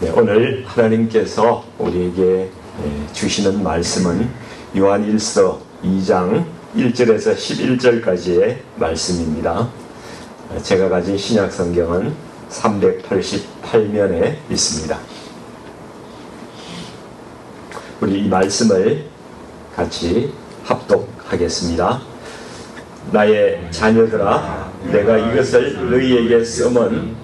네, 오늘 하나님께서 우리에게 예, 주시는 말씀은 요한 1서 2장 1절에서 11절까지의 말씀입니다. 제가 가진 신약 성경은 388면에 있습니다. 우리 이 말씀을 같이 합독하겠습니다. 나의 자녀들아, 내가 이것을 너희에게 쓰면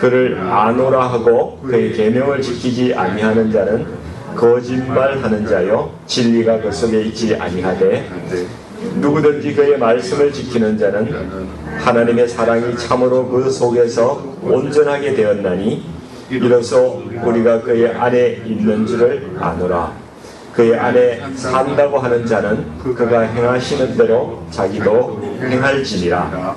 그를 아노라 하고 그의 계명을 지키지 아니하는 자는 거짓말하는 자요 진리가 그 속에 있지 아니하되 누구든지 그의 말씀을 지키는 자는 하나님의 사랑이 참으로 그 속에서 온전하게 되었나니 이로써 우리가 그의 안에 있는 줄을 아노라. 그의 안에 산다고 하는 자는 그가 행하시는 대로 자기도 행할지니라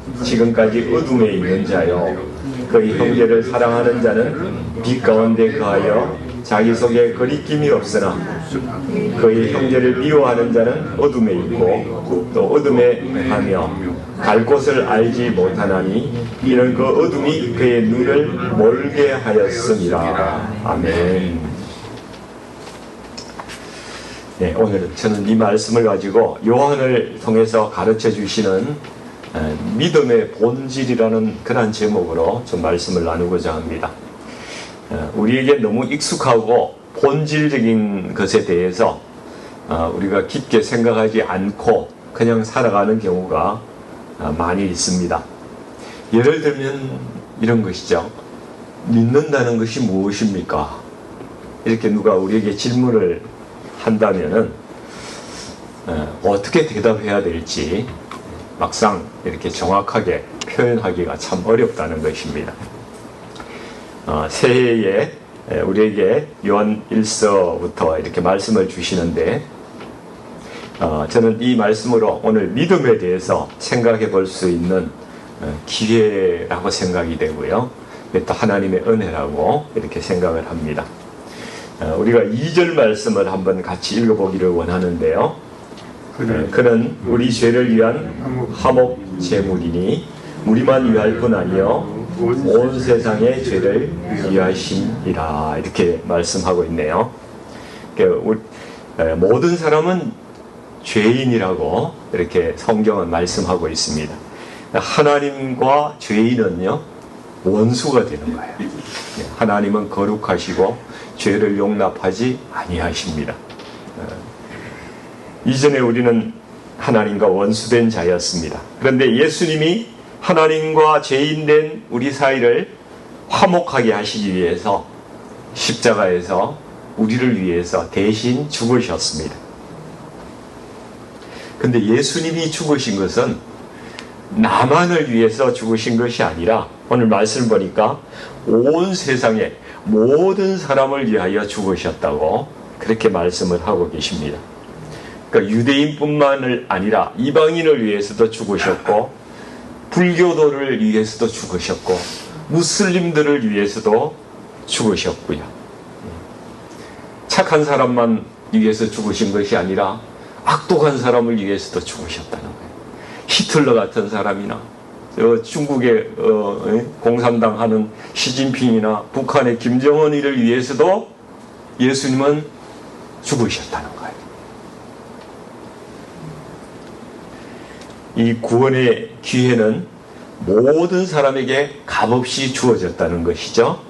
지금까지 어둠에 있는 자요 그의 형제를 사랑하는 자는 빛 가운데 거하여 자기 속에 거리낌이 없으나 그의 형제를 미워하는 자는 어둠에 있고 또 어둠에 하며 갈 곳을 알지 못하나니 이는 그 어둠이 그의 눈을 멀게 하였습니다. 아멘. 네, 오늘 저는 이 말씀을 가지고 요한을 통해서 가르쳐 주시는 믿음의 본질이라는 그런 제목으로 좀 말씀을 나누고자 합니다. 우리에게 너무 익숙하고 본질적인 것에 대해서 어, 우리가 깊게 생각하지 않고 그냥 살아가는 경우가 어, 많이 있습니다. 예를 들면 이런 것이죠. 믿는다는 것이 무엇입니까? 이렇게 누가 우리에게 질문을 한다면은 어, 어떻게 대답해야 될지 막상 이렇게 정확하게 표현하기가 참 어렵다는 것입니다. 어, 새해에 우리에게 요한 1서부터 이렇게 말씀을 주시는데 어, 저는 이 말씀으로 오늘 믿음에 대해서 생각해 볼 수 있는 어, 기회라고 생각이 되고요. 또 하나님의 은혜라고 이렇게 생각을 합니다. 어, 우리가 2절 말씀을 한번 같이 읽어보기를 원하는데요. 그는 우리 죄를 위한 화목 제물이니 우리만 위할 뿐 아니요 온 세상의 죄를 위하심이라 이렇게 말씀하고 있네요. 그러니까 모든 사람은 죄인이라고 이렇게 성경은 말씀하고 있습니다. 하나님과 죄인은요 원수가 되는 거예요. 네, 하나님은 거룩하시고 죄를 용납하지 아니하십니다. 어, 이전에 우리는 하나님과 원수된 자였습니다. 그런데 예수님이 하나님과 죄인된 우리 사이를 화목하게 하시기 위해서 십자가에서 우리를 위해서 대신 죽으셨습니다. 근데 예수님이 죽으신 것은 나만을 위해서 죽으신 것이 아니라 오늘 말씀 보니까 온 세상의 모든 사람을 위하여 죽으셨다고 그렇게 말씀을 하고 계십니다. 그러니까 유대인뿐만을 아니라 이방인을 위해서도 죽으셨고 불교도를 위해서도 죽으셨고 무슬림들을 위해서서도 죽으셨고요. 착한 사람만 위해서 죽으신 것이 아니라 악독한 사람을 위해서도 죽으셨다는 거예요. 히틀러 같은 사람이나 중국의 어, 공산당 하는 시진핑이나 북한의 김정은이를 위해서도 예수님은 죽으셨다는 거예요. 이 구원의 기회는 모든 사람에게 값없이 주어졌다는 것이죠.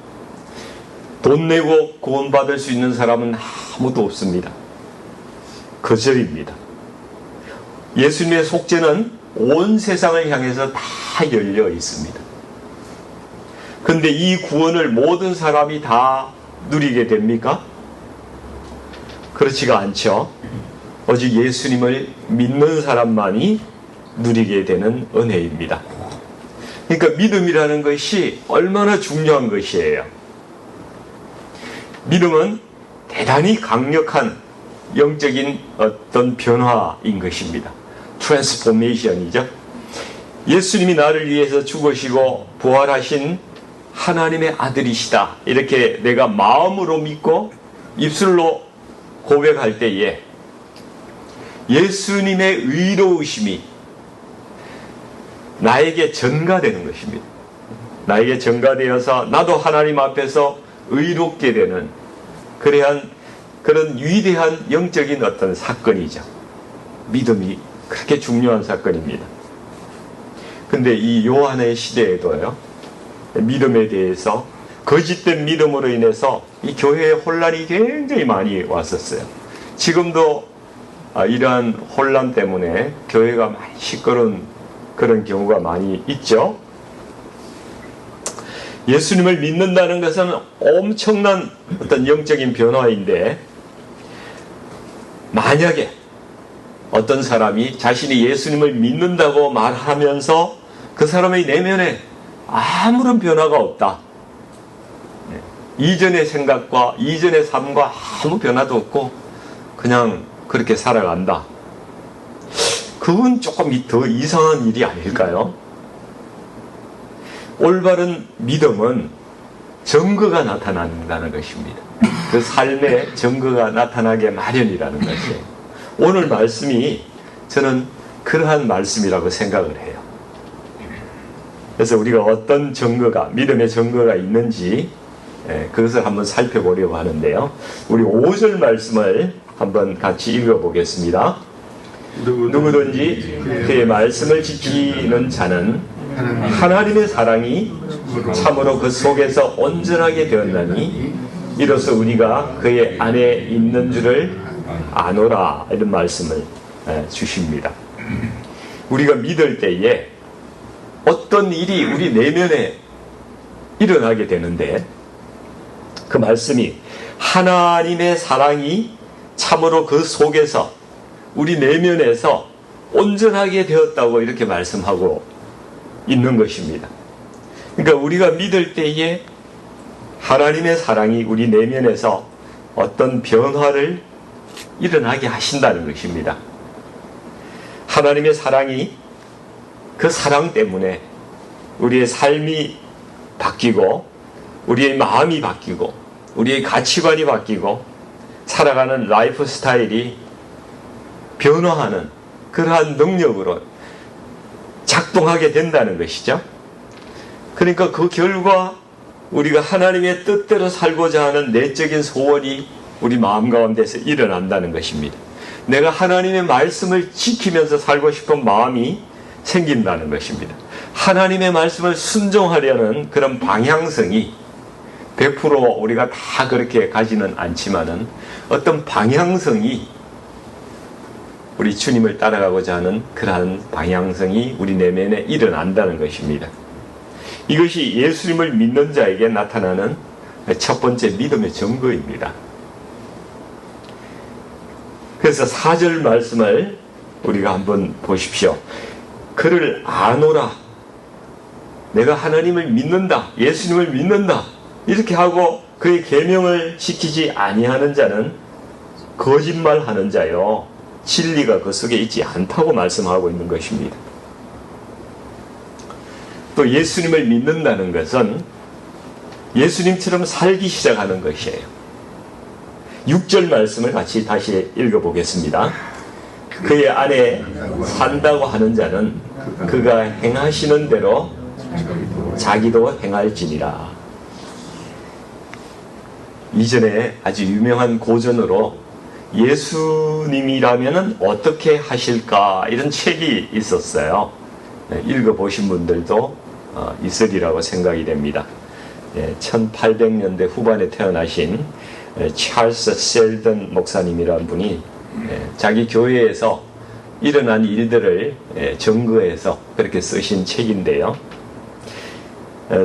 돈 내고 구원받을 수 있는 사람은 아무도 없습니다. 거절입니다. 예수님의 속죄는 온 세상을 향해서 다 열려 있습니다. 근데 이 구원을 모든 사람이 다 누리게 됩니까? 그렇지가 않죠. 오직 예수님을 믿는 사람만이 누리게 되는 은혜입니다. 그러니까 믿음이라는 것이 얼마나 중요한 것이에요. 믿음은 대단히 강력한 영적인 어떤 변화인 것입니다. 트랜스포메이션이죠. 예수님이 나를 위해서 죽으시고 부활하신 하나님의 아들이시다. 이렇게 내가 마음으로 믿고 입술로 고백할 때에 예수님의 의로우심이 나에게 전가되는 것입니다. 나에게 전가되어서 나도 하나님 앞에서 의롭게 되는 그러한 그런 위대한 영적인 어떤 사건이죠. 믿음이 그렇게 중요한 사건입니다. 근데 이 요한의 시대에도요, 믿음에 대해서 거짓된 믿음으로 인해서 이 교회에 혼란이 굉장히 많이 왔었어요. 지금도 아, 이러한 혼란 때문에 교회가 많이 시끄러운 그런 경우가 많이 있죠. 예수님을 믿는다는 것은 엄청난 어떤 영적인 변화인데 만약에 어떤 사람이 자신이 예수님을 믿는다고 말하면서 그 사람의 내면에 아무런 변화가 없다. 네. 이전의 생각과 이전의 삶과 아무 변화도 없고 그냥 그렇게 살아간다. 그건 조금 더 이상한 일이 아닐까요? 올바른 믿음은 증거가 나타난다는 것입니다. 그 삶에 증거가 나타나게 마련이라는 것이에요. 오늘 말씀이 저는 그러한 말씀이라고 생각을 해요. 그래서 우리가 어떤 증거가, 믿음의 증거가 있는지 예, 그것을 한번 살펴보려고 하는데요. 우리 5절 말씀을 한번 같이 읽어보겠습니다. 누구든지 그의 말씀을 지키는 자는 하나님의 사랑이 참으로 그 속에서 온전하게 되었나니 이로써 우리가 그의 안에 있는 줄을 아노라 이런 말씀을 주십니다. 우리가 믿을 때에 어떤 일이 우리 내면에 일어나게 되는데 그 말씀이 하나님의 사랑이 참으로 그 속에서 우리 내면에서 온전하게 되었다고 이렇게 말씀하고 있는 것입니다. 그러니까 우리가 믿을 때에 하나님의 사랑이 우리 내면에서 어떤 변화를 일어나게 하신다는 것입니다. 하나님의 사랑이 그 사랑 때문에 우리의 삶이 바뀌고 우리의 마음이 바뀌고 우리의 가치관이 바뀌고 살아가는 라이프 스타일이 변화하는 그러한 능력으로 작동하게 된다는 것이죠. 그러니까 그 결과 우리가 하나님의 뜻대로 살고자 하는 내적인 소원이 우리 마음 가운데서 일어난다는 것입니다. 내가 하나님의 말씀을 지키면서 살고 싶은 마음이 생긴다는 것입니다. 하나님의 말씀을 순종하려는 그런 방향성이 100% 우리가 다 그렇게 가지는 않지만은 어떤 방향성이 우리 주님을 따라가고자 하는 그러한 방향성이 우리 내면에 일어난다는 것입니다. 이것이 예수님을 믿는 자에게 나타나는 첫 번째 믿음의 증거입니다. 그래서 4절 말씀을 우리가 한번 보십시오. 그를 아노라. 내가 하나님을 믿는다. 예수님을 믿는다. 이렇게 하고 그의 계명을 지키지 아니하는 자는 거짓말하는 자요. 진리가 그 속에 있지 않다고 말씀하고 있는 것입니다. 또 예수님을 믿는다는 것은 예수님처럼 살기 시작하는 것이에요. 6절 말씀을 같이 다시 읽어보겠습니다. 그의 안에 산다고 하는 자는 그가 행하시는 대로 자기도 행할지니라. 이전에 아주 유명한 고전으로 예수님이라면 어떻게 하실까 이런 책이 있었어요. 네, 읽어보신 분들도 어, 있으리라고 생각이 됩니다. 1800년대 예, 후반에 태어나신 예, 찰스 셀던 목사님이라는 분이 예, 자기 교회에서 일어난 일들을 예, 증거해서 그렇게 쓰신 책인데요. 어,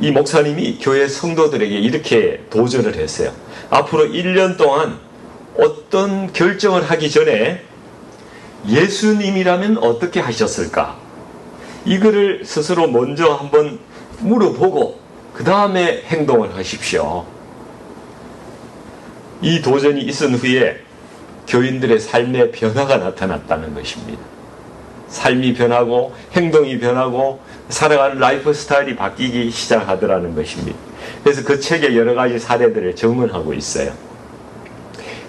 이 목사님이 교회 성도들에게 이렇게 도전을 했어요. 앞으로 1년 동안 어떤 결정을 하기 전에 예수님이라면 어떻게 하셨을까? 이거를 스스로 먼저 한번 물어보고 그 다음에 행동을 하십시오. 이 도전이 있은 후에 교인들의 삶의 변화가 나타났다는 것입니다. 삶이 변하고 행동이 변하고 살아가는 라이프 스타일이 바뀌기 시작하더라는 것입니다. 그래서 그 책에 여러 가지 사례들을 증언하고 있어요.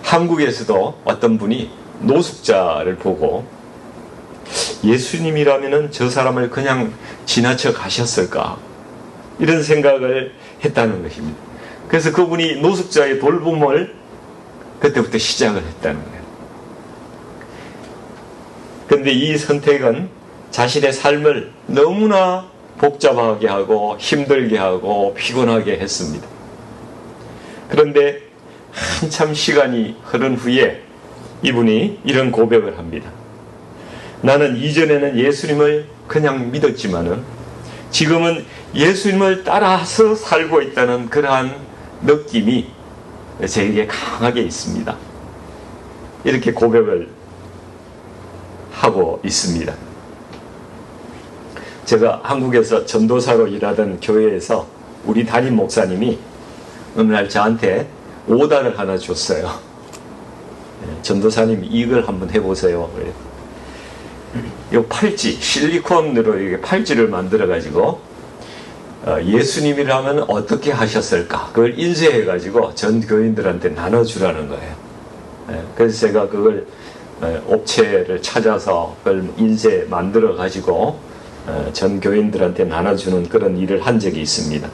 한국에서도 어떤 분이 노숙자를 보고 예수님이라면 저 사람을 그냥 지나쳐 가셨을까? 이런 생각을 했다는 것입니다. 그래서 그분이 노숙자의 돌봄을 그때부터 시작을 했다는 거예요. 그런데 이 선택은 자신의 삶을 너무나 복잡하게 하고 힘들게 하고 피곤하게 했습니다. 그런데 한참 시간이 흐른 후에 이분이 이런 고백을 합니다. 나는 이전에는 예수님을 그냥 믿었지만은 지금은 예수님을 따라서 살고 있다는 그러한 느낌이 저에게 강하게 있습니다. 이렇게 고백을 하고 있습니다. 제가 한국에서 전도사로 일하던 교회에서 우리 담임 목사님이 어느 날 저한테 오다를 하나 줬어요. 네, 전도사님 이걸 한번 해보세요. 이 팔찌 실리콘으로 이렇게 팔찌를 만들어 가지고 어, 예수님이라면 어떻게 하셨을까? 그걸 인쇄해 가지고 전 교인들한테 나눠주라는 거예요. 네, 그래서 제가 그걸 어, 업체를 찾아서 그걸 인쇄 만들어 가지고 어, 전 교인들한테 나눠주는 그런 일을 한 적이 있습니다.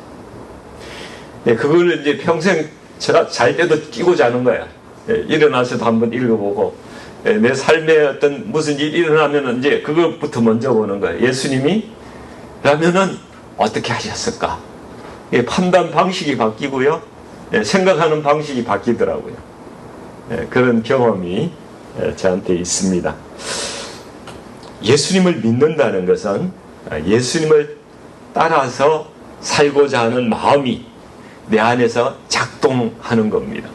네, 그걸 이제 평생 잘 때도 끼고 자는 거야. 일어나서도 한번 읽어보고 내 삶에 어떤 무슨 일이 일어나면 이제 그것부터 먼저 보는 거예요. 예수님이 라면은 어떻게 하셨을까? 판단 방식이 바뀌고요. 생각하는 방식이 바뀌더라고요. 그런 경험이 저한테 있습니다. 예수님을 믿는다는 것은 예수님을 따라서 살고자 하는 마음이 내 안에서 작동하는 겁니다.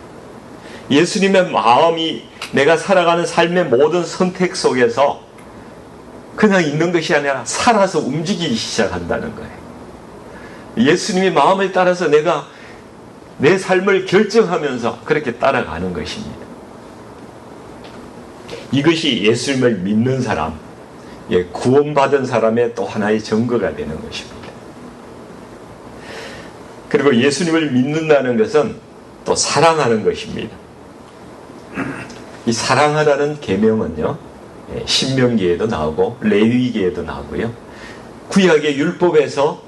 예수님의 마음이 내가 살아가는 삶의 모든 선택 속에서 그냥 있는 것이 아니라 살아서 움직이기 시작한다는 거예요. 예수님의 마음을 따라서 내가 내 삶을 결정하면서 그렇게 따라가는 것입니다. 이것이 예수님을 믿는 사람, 예, 구원받은 사람의 또 하나의 증거가 되는 것입니다. 그리고 예수님을 믿는다는 것은 또 사랑하는 것입니다. 이 사랑하라는 계명은요. 예, 신명기에도 나오고 레위기에도 나오고요. 구약의 율법에서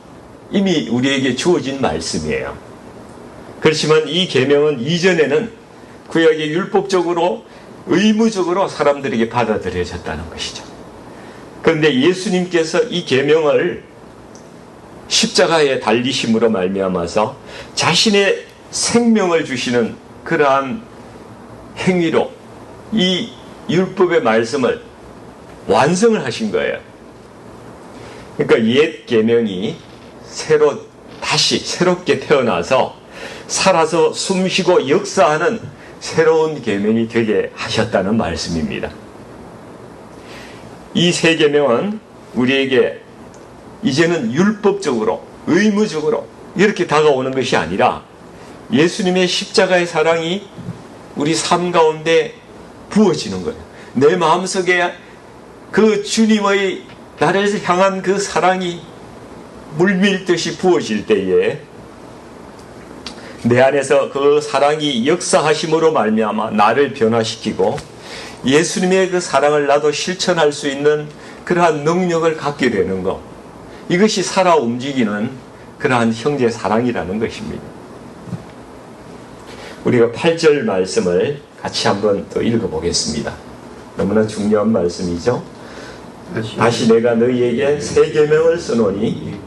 이미 우리에게 주어진 말씀이에요. 그렇지만 이 계명은 이전에는 구약의 율법적으로 의무적으로 사람들에게 받아들여졌다는 것이죠. 그런데 예수님께서 이 계명을 십자가에 달리심으로 말미암아서 자신의 생명을 주시는 그러한 행위로 이 율법의 말씀을 완성을 하신 거예요. 그러니까 옛 계명이 새로 다시 새롭게 태어나서 살아서 숨쉬고 역사하는 새로운 계명이 되게 하셨다는 말씀입니다. 이 세 계명은 우리에게 이제는 율법적으로 의무적으로 이렇게 다가오는 것이 아니라 예수님의 십자가의 사랑이 우리 삶 가운데 부어지는 거예요. 내 마음속에 그 주님의 나를 향한 그 사랑이 물밀듯이 부어질 때에 내 안에서 그 사랑이 역사하심으로 말미암아 나를 변화시키고 예수님의 그 사랑을 나도 실천할 수 있는 그러한 능력을 갖게 되는 것. 이것이 살아 움직이는 그러한 형제 사랑이라는 것입니다. 우리가 8절 말씀을 같이 한번 또 읽어보겠습니다. 너무나 중요한 말씀이죠. 다시 내가 너희에게 새 계명을 쓰노니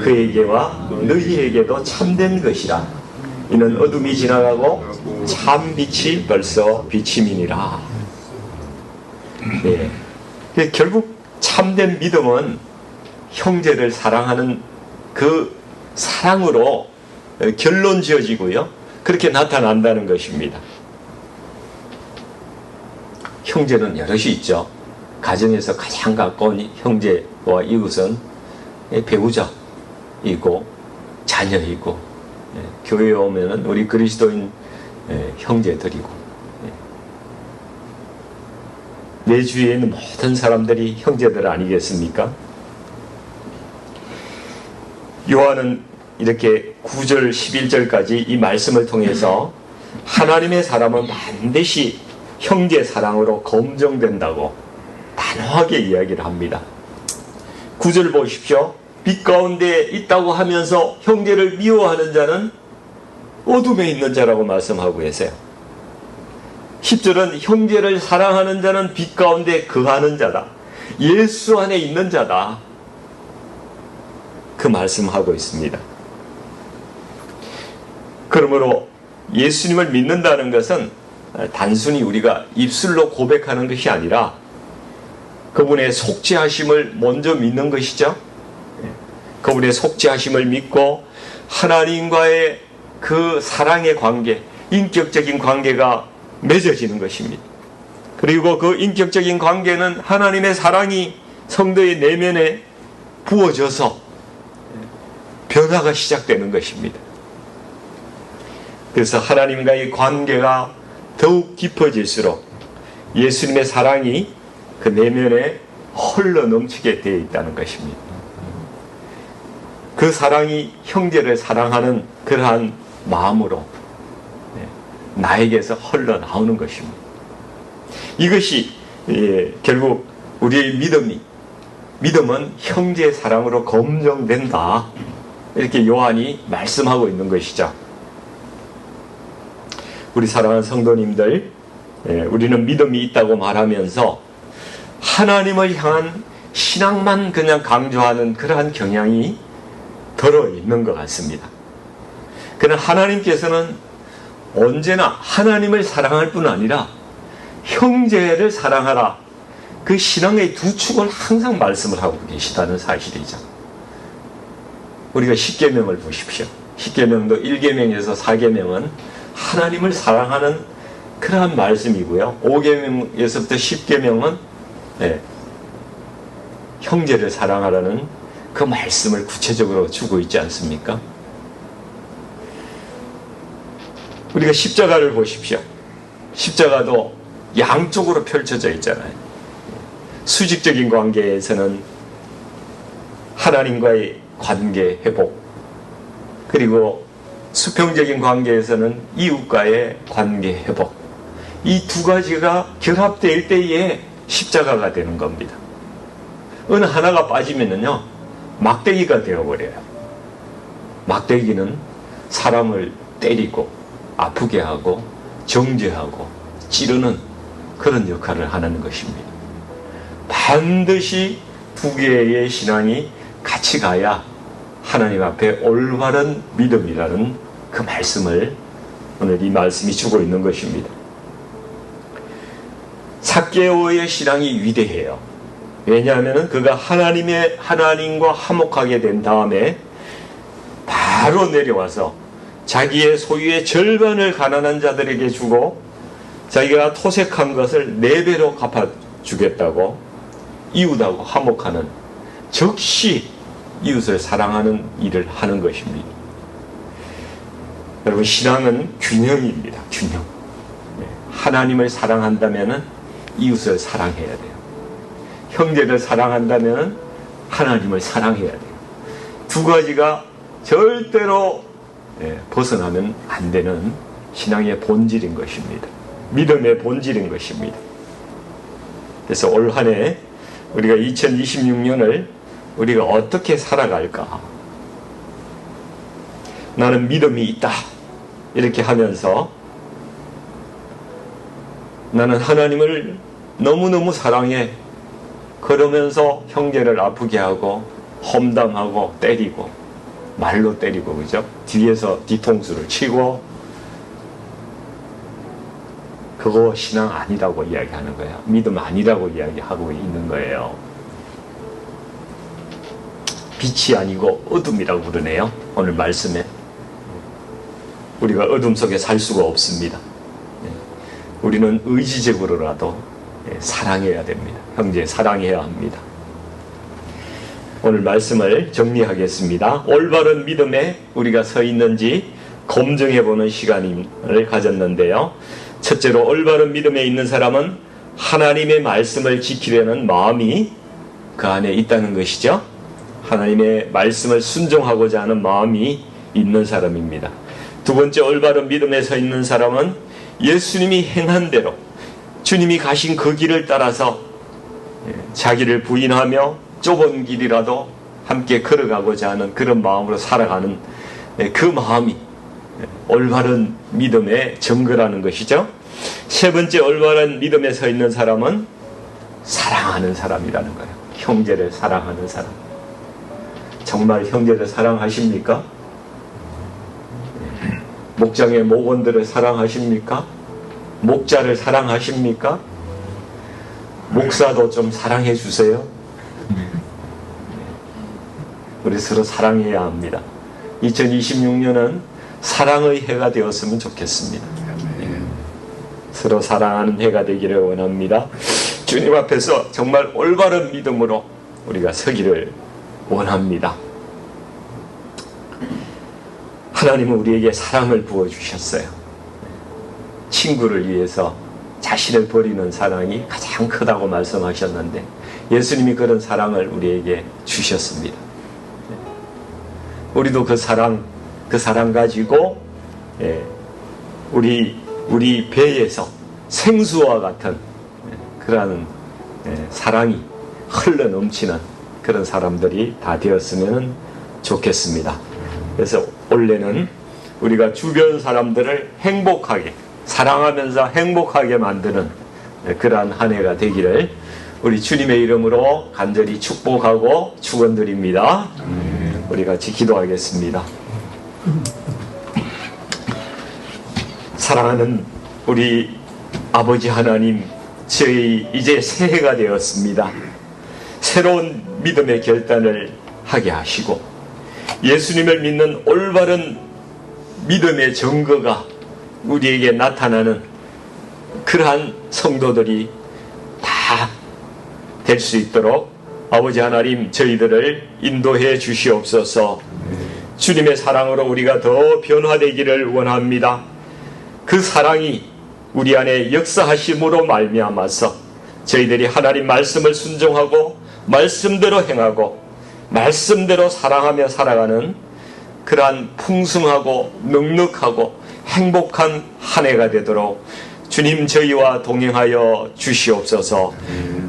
그에게와 너희에게도 참된 것이라. 이는 어둠이 지나가고 참 빛이 벌써 비침이니라. 예. 그 결국 참된 믿음은 형제를 사랑하는 그 사랑으로 결론 지어지고요. 그렇게 나타난다는 것입니다. 형제는 여럿이 있죠. 가정에서 가장 가까운 형제와 이웃은 배우자이고 자녀이고 예, 교회에 오면은 우리 그리스도인 예, 형제들이고 예. 내 주위에 있는 모든 사람들이 형제들 아니겠습니까? 요한은 이렇게 9절 11절까지 이 말씀을 통해서 하나님의 사람은 반드시 형제 사랑으로 검정된다고 단호하게 이야기를 합니다. 9절 보십시오. 빛 가운데 있다고 하면서 형제를 미워하는 자는 어둠에 있는 자라고 말씀하고 계세요. 10절은 형제를 사랑하는 자는 빛 가운데 거하는 자다. 예수 안에 있는 자다. 그 말씀하고 있습니다. 그러므로 예수님을 믿는다는 것은 단순히 우리가 입술로 고백하는 것이 아니라 그분의 속죄하심을 먼저 믿는 것이죠. 그분의 속죄하심을 믿고 하나님과의 그 사랑의 관계, 인격적인 관계가 맺어지는 것입니다. 그리고 그 인격적인 관계는 하나님의 사랑이 성도의 내면에 부어져서 변화가 시작되는 것입니다. 그래서 하나님과의 관계가 더욱 깊어질수록 예수님의 사랑이 그 내면에 흘러 넘치게 되어 있다는 것입니다. 그 사랑이 형제를 사랑하는 그러한 마음으로 네, 나에게서 흘러나오는 것입니다. 이것이 예, 결국 우리의 믿음이 믿음은 형제의 사랑으로 검정된다. 이렇게 요한이 말씀하고 있는 것이죠. 우리 사랑하는 성도님들, 예, 우리는 믿음이 있다고 말하면서 하나님을 향한 신앙만 그냥 강조하는 그러한 경향이 들어 있는 것 같습니다. 그러나 하나님께서는 언제나 하나님을 사랑할 뿐 아니라 형제를 사랑하라. 그 신앙의 두 축을 항상 말씀을 하고 계시다는 사실이죠. 우리가 10계명을 보십시오. 10계명도 1계명에서 4계명은 하나님을 사랑하는 그러한 말씀이고요. 5계명에서부터 10계명은 네, 형제를 사랑하라는 그 말씀을 구체적으로 주고 있지 않습니까? 우리가 십자가를 보십시오. 십자가도 양쪽으로 펼쳐져 있잖아요. 수직적인 관계에서는 하나님과의 관계 회복, 그리고 수평적인 관계에서는 이웃과의 관계 회복. 이 두 가지가 결합될 때에 십자가가 되는 겁니다. 어느 하나가 빠지면요, 막대기가 되어버려요. 막대기는 사람을 때리고 아프게 하고 정죄하고 찌르는 그런 역할을 하는 것입니다. 반드시 두 개의 신앙이 같이 가야 하나님 앞에 올바른 믿음이라는 그 말씀을 오늘 이 말씀이 주고 있는 것입니다. 사케오의 신앙이 위대해요. 왜냐하면 그가 하나님의 하나님과 화목하게 된 다음에 바로 내려와서 자기의 소유의 절반을 가난한 자들에게 주고 자기가 토색한 것을 네 배로 갚아 주겠다고 이웃하고 화목하는 즉시 이웃을 사랑하는 일을 하는 것입니다. 여러분 신앙은 균형입니다. 균형. 네, 하나님을 사랑한다면 이웃을 사랑해야 돼요. 형제를 사랑한다면 하나님을 사랑해야 돼요. 두 가지가 절대로 예, 벗어나면 안 되는 신앙의 본질인 것입니다. 믿음의 본질인 것입니다. 그래서 올 한 해 우리가 2026년을 우리가 어떻게 살아갈까? 나는 믿음이 있다. 이렇게 하면서 나는 하나님을 너무너무 사랑해. 그러면서 형제를 아프게 하고 험담하고 때리고 말로 때리고 그죠? 뒤에서 뒤통수를 치고 그 그거 신앙 아니라고 이야기하는 거예요. 믿음 아니라고 이야기하고 있는 거예요. 빛이 아니고 어둠이라고 그러네요. 오늘 말씀에. 우리가 어둠 속에 살 수가 없습니다. 예. 우리는 의지적으로라도 예, 사랑해야 됩니다. 형제 사랑해야 합니다. 오늘 말씀을 정리하겠습니다. 올바른 믿음에 우리가 서 있는지 검증해 보는 시간을 가졌는데요. 첫째로 올바른 믿음에 있는 사람은 하나님의 말씀을 지키려는 마음이 그 안에 있다는 것이죠. 하나님의 말씀을 순종하고자 하는 마음이 있는 사람입니다. 두 번째 올바른 믿음에 서 있는 사람은 예수님이 행한 대로 주님이 가신 그 길을 따라서 예, 자기를 부인하며 좁은 길이라도 함께 걸어가고자 하는 그런 마음으로 살아가는 예, 그 마음이 예, 올바른 믿음의 증거라는 것이죠. 세 번째 올바른 믿음에 서 있는 사람은 사랑하는 사람이라는 거예요. 형제를 사랑하는 사람. 정말 형제를 사랑하십니까? 목장의 목원들을 사랑하십니까? 목자를 사랑하십니까? 목사도 좀 사랑해 주세요. 우리 서로 사랑해야 합니다. 2026년은 사랑의 해가 되었으면 좋겠습니다. 서로 사랑하는 해가 되기를 원합니다. 주님 앞에서 정말 올바른 믿음으로 우리가 서기를 원합니다. 하나님은 우리에게 사랑을 부어주셨어요. 친구를 위해서 자신을 버리는 사랑이 가장 크다고 말씀하셨는데 예수님이 그런 사랑을 우리에게 주셨습니다. 우리도 그 사랑, 그 사랑 가지고 예, 우리 우리 배에서 생수와 같은 그러한 예, 사랑이 흘러 넘치는 그런 사람들이 다 되었으면 좋겠습니다. 그래서 올해는 우리가 주변 사람들을 행복하게 사랑하면서 행복하게 만드는 그러한 한 해가 되기를 우리 주님의 이름으로 간절히 축복하고 축원드립니다. 우리 같이 기도하겠습니다. 사랑하는 우리 아버지 하나님, 저희 이제 새해가 되었습니다. 새로운 믿음의 결단을 하게 하시고 예수님을 믿는 올바른 믿음의 증거가 우리에게 나타나는 그러한 성도들이 다 될 수 있도록 아버지 하나님 저희들을 인도해 주시옵소서 주님의 사랑으로 우리가 더 변화되기를 원합니다. 그 사랑이 우리 안에 역사하심으로 말미암아서 저희들이 하나님 말씀을 순종하고 말씀대로 행하고 말씀대로 사랑하며 살아가는 그러한 풍성하고 넉넉하고 행복한 한 해가 되도록 주님 저희와 동행하여 주시옵소서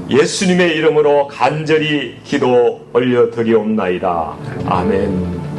예수님의 이름으로 간절히 기도 올려드리옵나이다. 아멘.